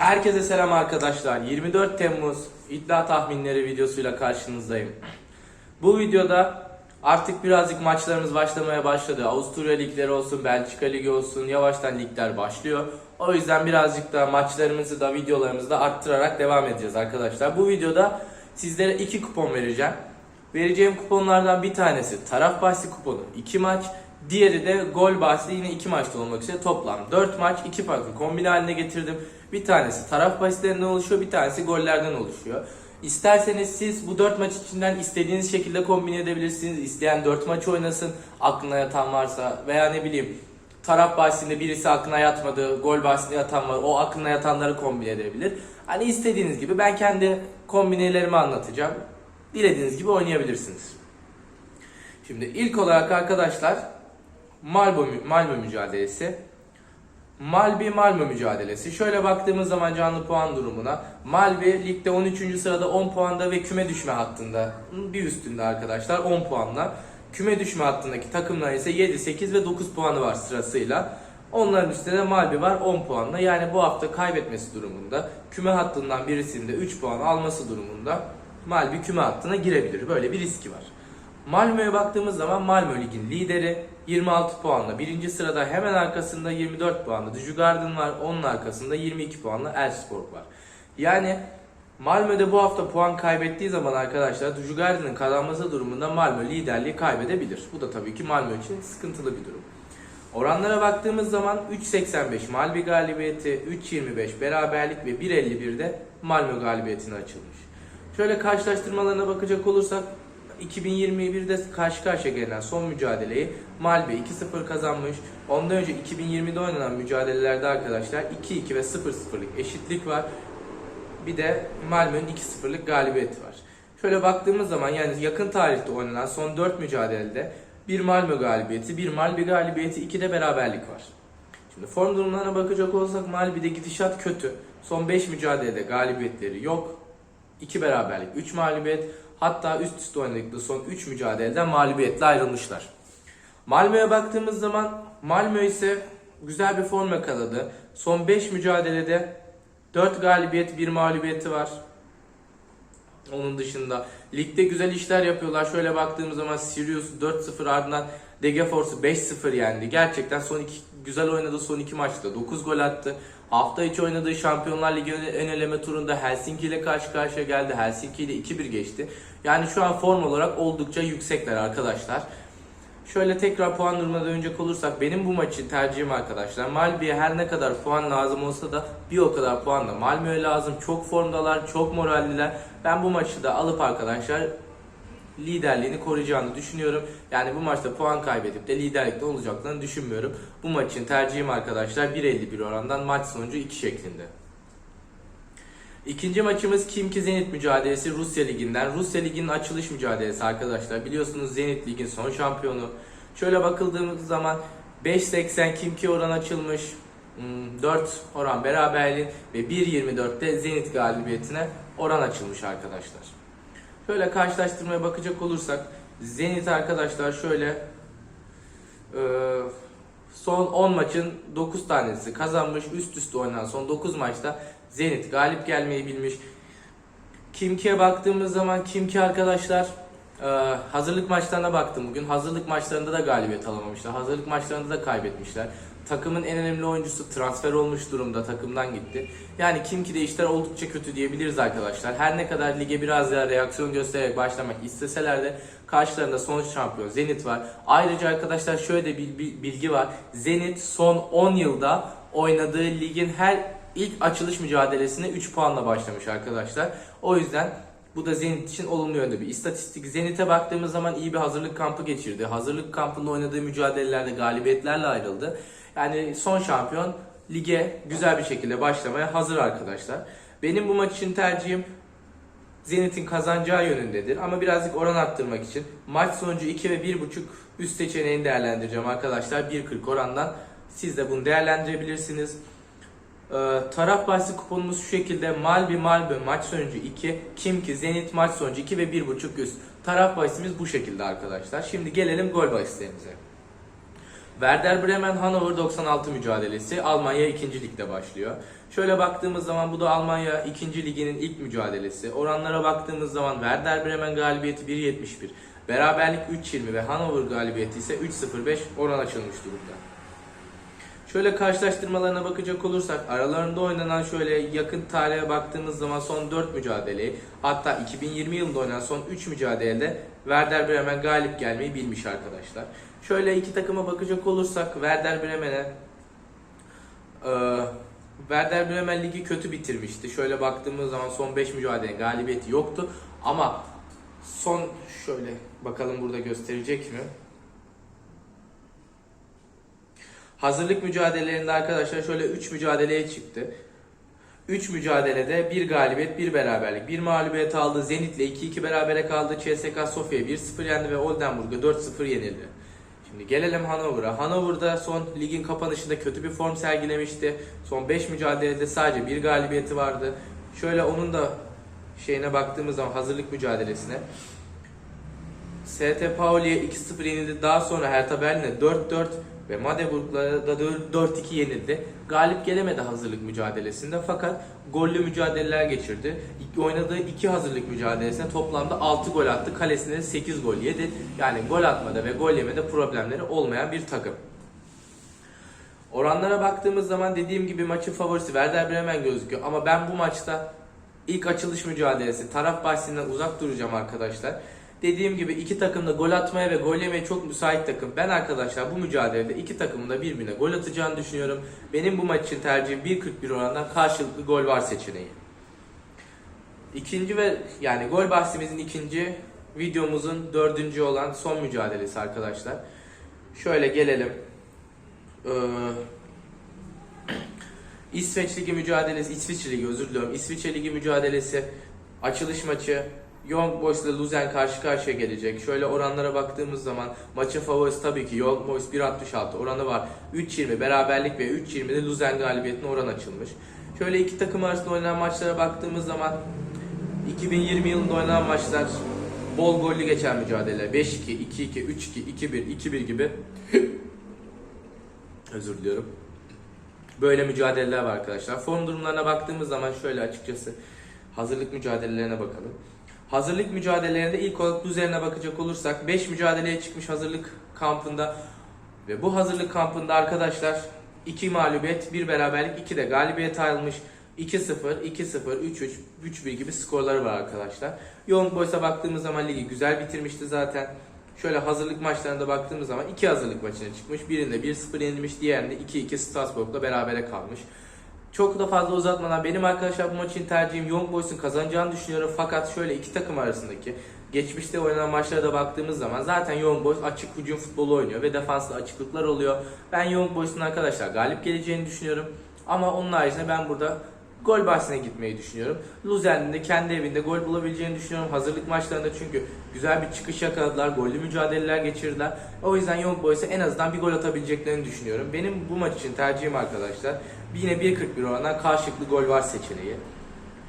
Herkese selam arkadaşlar. 24 Temmuz iddia tahminleri videosuyla karşınızdayım. Bu videoda artık birazcık maçlarımız başlamaya başladı. Avusturya ligleri olsun, Belçika ligi olsun yavaştan ligler başlıyor. O yüzden birazcık da maçlarımızı da videolarımızı da arttırarak devam edeceğiz arkadaşlar. Bu videoda sizlere iki kupon vereceğim. Vereceğim kuponlardan bir tanesi taraf bahsi kuponu 2 maç. Diğeri de gol bahsi yine 2 maçta olmak üzere toplam 4 maç 2 farklı kombine haline getirdim. Bir tanesi taraf bahislerinden oluşuyor bir tanesi gollerden oluşuyor. İsterseniz siz bu 4 maç içinden istediğiniz şekilde kombine edebilirsiniz. İsteyen 4 maç oynasın aklına yatan varsa veya ne bileyim taraf bahsinde birisi aklına yatmadı, gol bahsinde yatan var. O aklına yatanları kombine edebilir. Hani istediğiniz gibi ben kendi kombinelerimi anlatacağım. Dilediğiniz gibi oynayabilirsiniz. Şimdi ilk olarak arkadaşlar Malmo, Malmo mücadelesi. Malbi Malmo mücadelesi. Şöyle baktığımız zaman canlı puan durumuna Malbi ligde 13. sırada 10 puanda ve küme düşme hattında bir üstünde arkadaşlar 10 puanla. Küme düşme hattındaki takımlar ise 7, 8 ve 9 puanı var sırasıyla. Onların üstünde de Malbi var 10 puanla. Yani bu hafta kaybetmesi durumunda küme hattından birisinde 3 puan alması durumunda Malbi küme hattına girebilir. Böyle bir riski var. Malmö'ye baktığımız zaman Malmö ligin lideri 26 puanla. Birinci sırada hemen arkasında 24 puanla Djurgården var. Onun arkasında 22 puanla Elfsborg var. Yani Malmö'de bu hafta puan kaybettiği zaman arkadaşlar Djurgården'ın kazanması durumunda Malmö liderliği kaybedebilir. Bu da tabii ki Malmö için sıkıntılı bir durum. Oranlara baktığımız zaman 3.85 Malbi galibiyeti, 3.25 beraberlik ve 1.51'de Malmö galibiyetine açılmış. Şöyle karşılaştırmalarına bakacak olursak 2021'de karşı karşıya gelen son mücadeleyi Malbe 2-0 kazanmış. Ondan önce 2020'de oynanan mücadelelerde arkadaşlar 2-2 ve 0-0'lık eşitlik var. Bir de Malmö'nün 2-0'lık galibiyeti var. Şöyle baktığımız zaman yani yakın tarihte oynanan son 4 mücadelede bir Malmö galibiyeti, bir Malbi galibiyeti, 2 de beraberlik var. Şimdi form durumlarına bakacak olursak Malbi'de gidişat kötü. Son 5 mücadelede galibiyetleri yok. 2 beraberlik, 3 mağlubiyet. Hatta üst üste oynadıkları son 3 mücadeleden mağlubiyetle ayrılmışlar. Malmö'ye baktığımız zaman Malmö ise güzel bir form yakaladı. Son 5 mücadelede 4 galibiyet, 1 mağlubiyeti var. Onun dışında ligde güzel işler yapıyorlar. Şöyle baktığımız zaman Sirius 4-0 ardından Degeforce'u 5-0 yendi. Gerçekten son iki güzel oynadı son iki maçta. 9 gol attı. Hafta içi oynadığı Şampiyonlar Ligi ön eleme turunda Helsinki ile karşı karşıya geldi. Helsinki ile 2-1 geçti. Yani şu an form olarak oldukça yüksekler arkadaşlar. Şöyle tekrar puan durumuna dönecek olursak benim bu maçı tercihim arkadaşlar. Malmö'ye her ne kadar puan lazım olsa da bir o kadar puan da Malmö'ye lazım. Çok formdalar, çok moralliler. Ben bu maçı da alıp arkadaşlar liderliğini koruyacağını düşünüyorum. Yani bu maçta puan kaybedip de liderlikte olacaklarını düşünmüyorum. Bu maçın tercihim arkadaşlar 1.51 orandan maç sonucu 2 şeklinde. İkinci maçımız Kimki Zenit mücadelesi Rusya Ligi'nden. Rusya Ligi'nin açılış mücadelesi arkadaşlar. Biliyorsunuz Zenit Lig'in son şampiyonu. Şöyle bakıldığımız zaman 5.80 Kimki oran açılmış. 4 oran beraberliğin ve 1.24'te Zenit galibiyetine oran açılmış arkadaşlar. Şöyle karşılaştırmaya bakacak olursak Zenit arkadaşlar şöyle e, son 10 maçın 9 tanesi kazanmış. Üst üste oynanan son 9 maçta Zenit galip gelmeyi bilmiş. Kimki'ye baktığımız zaman Kimki arkadaşlar e, hazırlık maçlarına baktım bugün. Hazırlık maçlarında da galibiyet alamamışlar. Hazırlık maçlarında da kaybetmişler. Takımın en önemli oyuncusu transfer olmuş durumda takımdan gitti. Yani Kimki'de işler oldukça kötü diyebiliriz arkadaşlar. Her ne kadar lige biraz daha reaksiyon göstererek başlamak isteseler de karşılarında son şampiyon Zenit var. Ayrıca arkadaşlar şöyle de bir bilgi var. Zenit son 10 yılda oynadığı ligin her ilk açılış mücadelesine 3 puanla başlamış arkadaşlar. O yüzden bu da Zenit için olumlu yönde bir istatistik. Zenit'e baktığımız zaman iyi bir hazırlık kampı geçirdi. Hazırlık kampında oynadığı mücadelelerde galibiyetlerle ayrıldı. Yani son şampiyon lige güzel bir şekilde başlamaya hazır arkadaşlar. Benim bu maç için tercihim Zenit'in kazanacağı yönündedir. Ama birazcık oran arttırmak için maç sonucu 2 ve 1.5 üst seçeneğini değerlendireceğim arkadaşlar. 1.40 orandan siz de bunu değerlendirebilirsiniz. Ee, taraf bahsi kuponumuz şu şekilde Malbi Malbi maç sonucu 2, Kimki Zenit maç sonucu 2 ve 1.5 üst. Taraf bahisimiz bu şekilde arkadaşlar. Şimdi gelelim gol bahislerimize. Werder Bremen Hannover 96 mücadelesi Almanya 2. Lig'de başlıyor. Şöyle baktığımız zaman bu da Almanya 2. Liginin ilk mücadelesi. Oranlara baktığımız zaman Werder Bremen galibiyeti 1.71, beraberlik 3.20 ve Hannover galibiyeti ise 3.05 oran açılmış durumda. Şöyle karşılaştırmalarına bakacak olursak aralarında oynanan şöyle yakın tarihe baktığımız zaman son 4 mücadeleyi hatta 2020 yılında oynanan son 3 mücadelede Werder Bremen galip gelmeyi bilmiş arkadaşlar. Şöyle iki takıma bakacak olursak Werder Bremen'e e, Werder Bremen ligi kötü bitirmişti. Şöyle baktığımız zaman son 5 mücadelenin galibiyeti yoktu ama son şöyle bakalım burada gösterecek mi? Hazırlık mücadelelerinde arkadaşlar şöyle 3 mücadeleye çıktı. 3 mücadelede bir galibiyet, bir beraberlik, bir mağlubiyet aldı. Zenit'le 2-2 berabere kaldı. CSKA Sofya 1-0 yendi ve Oldenburg'a 4-0 yenildi. Şimdi gelelim Hannover'a. Hannover'da son ligin kapanışında kötü bir form sergilemişti. Son 5 mücadelede sadece bir galibiyeti vardı. Şöyle onun da şeyine baktığımız zaman hazırlık mücadelesine. ST Pauli'ye 2-0 yenildi. Daha sonra Hertha Berlin'e 4-4 ve Magdeburg'la da 4-2 yenildi. Galip gelemedi hazırlık mücadelesinde fakat gollü mücadeleler geçirdi. Oynadığı iki hazırlık mücadelesinde toplamda 6 gol attı. Kalesine de 8 gol yedi. Yani gol atmada ve gol yemede problemleri olmayan bir takım. Oranlara baktığımız zaman dediğim gibi maçın favorisi Werder Bremen gözüküyor. Ama ben bu maçta ilk açılış mücadelesi taraf bahsinden uzak duracağım arkadaşlar. Dediğim gibi iki takım da gol atmaya ve gol yemeye çok müsait takım. Ben arkadaşlar bu mücadelede iki takımın da birbirine gol atacağını düşünüyorum. Benim bu maç için tercihim 1.41 orandan karşılıklı gol var seçeneği. İkinci ve yani gol bahsimizin ikinci videomuzun dördüncü olan son mücadelesi arkadaşlar. Şöyle gelelim. Ee, İsveç Ligi mücadelesi, İsviçre Ligi özür diliyorum. İsviçre Ligi mücadelesi açılış maçı Young Boys ile Luzern karşı karşıya gelecek. Şöyle oranlara baktığımız zaman maçın favorisi tabii ki Young Boys 1.66 oranı var. 3.20 beraberlik ve 3.20'de Luzern galibiyetine oran açılmış. Şöyle iki takım arasında oynanan maçlara baktığımız zaman 2020 yılında oynanan maçlar bol gollü geçen mücadele. 5-2, 2-2, 3-2, 2-1, 2-1 gibi. Özür diliyorum. Böyle mücadeleler var arkadaşlar. Form durumlarına baktığımız zaman şöyle açıkçası hazırlık mücadelelerine bakalım. Hazırlık mücadelelerinde ilk olarak üzerine bakacak olursak 5 mücadeleye çıkmış hazırlık kampında ve bu hazırlık kampında arkadaşlar 2 mağlubiyet, 1 beraberlik, 2 de galibiyet ayrılmış. 2-0, 2-0, 3-3, 3-1 gibi skorları var arkadaşlar. Young Boys'a baktığımız zaman ligi güzel bitirmişti zaten. Şöyle hazırlık maçlarına da baktığımız zaman iki hazırlık maçına çıkmış. Birinde 1-0 yenilmiş, diğerinde 2-2 Strasbourg'la berabere kalmış. Çok da fazla uzatmadan benim arkadaşlar bu maçın tercihim Young Boys'un kazanacağını düşünüyorum. Fakat şöyle iki takım arasındaki geçmişte oynanan maçlara da baktığımız zaman zaten Young Boys açık hücum futbolu oynuyor ve defanslı açıklıklar oluyor. Ben Young Boys'un arkadaşlar galip geleceğini düşünüyorum. Ama onun haricinde ben burada gol bahsine gitmeyi düşünüyorum. Luzern'in de kendi evinde gol bulabileceğini düşünüyorum. Hazırlık maçlarında çünkü güzel bir çıkış yakaladılar. Gollü mücadeleler geçirdiler. O yüzden Young Boys'a en azından bir gol atabileceklerini düşünüyorum. Benim bu maç için tercihim arkadaşlar yine 1.41 orandan karşılıklı gol var seçeneği.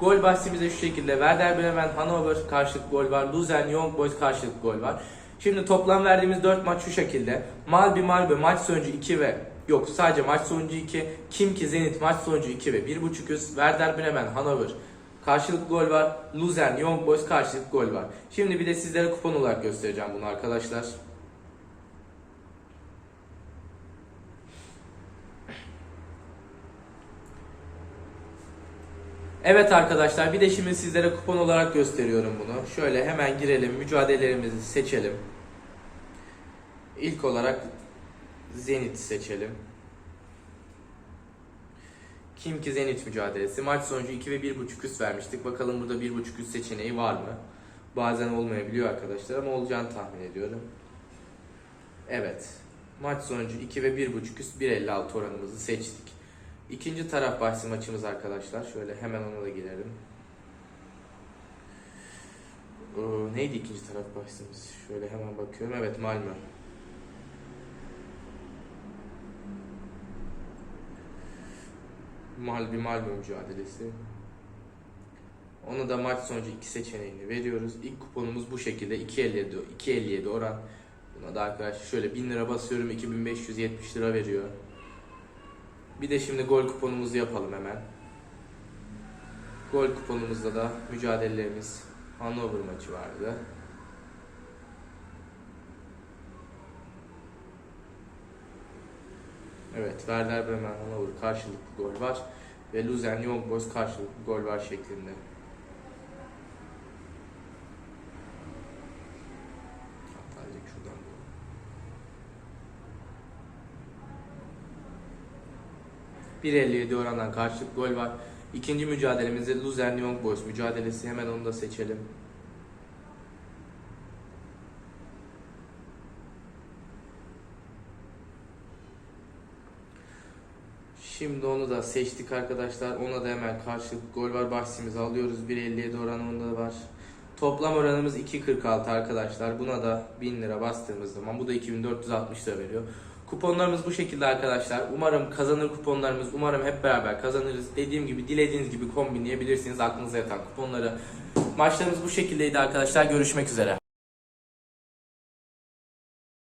Gol bahsi de şu şekilde. Werder Bremen, Hannover karşılıklı gol var. Luzern, Young Boys karşılıklı gol var. Şimdi toplam verdiğimiz 4 maç şu şekilde. Malbi Malbi maç sonucu 2 ve yok sadece maç sonucu 2. Kimki Zenit maç sonucu 2 ve 1.5 üst. Werder Bremen, Hannover karşılıklı gol var. Luzern, Young Boys karşılıklı gol var. Şimdi bir de sizlere kupon olarak göstereceğim bunu arkadaşlar. Evet arkadaşlar bir de şimdi sizlere kupon olarak gösteriyorum bunu. Şöyle hemen girelim mücadelelerimizi seçelim. İlk olarak Zenit seçelim. Kim ki Zenit mücadelesi. Maç sonucu 2 ve 1.5 üst vermiştik. Bakalım burada 1.5 üst seçeneği var mı? Bazen olmayabiliyor arkadaşlar ama olacağını tahmin ediyorum. Evet. Maç sonucu 2 ve 1.5 üst 1.56 oranımızı seçtik. İkinci taraf bahsi maçımız arkadaşlar. Şöyle hemen ona da girelim. Ee, neydi ikinci taraf bahsimiz? Şöyle hemen bakıyorum. Evet Malmö. Malbi Malmö mücadelesi. Ona da maç sonucu iki seçeneğini veriyoruz. İlk kuponumuz bu şekilde 2.57 2.57 oran. Buna da arkadaşlar şöyle 1000 lira basıyorum 2570 lira veriyor. Bir de şimdi gol kuponumuzu yapalım hemen. Gol kuponumuzda da mücadelelerimiz Hannover maçı vardı. Evet, Werder Bremen Hannover karşılıklı gol var ve Luzern Young Boys karşılıklı gol var şeklinde. Hatta şuradan gol. ...1.57 orandan karşılıklı gol var. İkinci mücadelemizde Luzern Young Boys mücadelesi. Hemen onu da seçelim. Şimdi onu da seçtik arkadaşlar. Ona da hemen karşılıklı gol var. Bahsimizi alıyoruz. 1.57 oranı onda da var. Toplam oranımız 2.46 arkadaşlar. Buna da 1000 lira bastığımız zaman bu da 2460 lira veriyor. Kuponlarımız bu şekilde arkadaşlar. Umarım kazanır kuponlarımız. Umarım hep beraber kazanırız. Dediğim gibi dilediğiniz gibi kombinleyebilirsiniz aklınıza yatan kuponları. Maçlarımız bu şekildeydi arkadaşlar. Görüşmek üzere.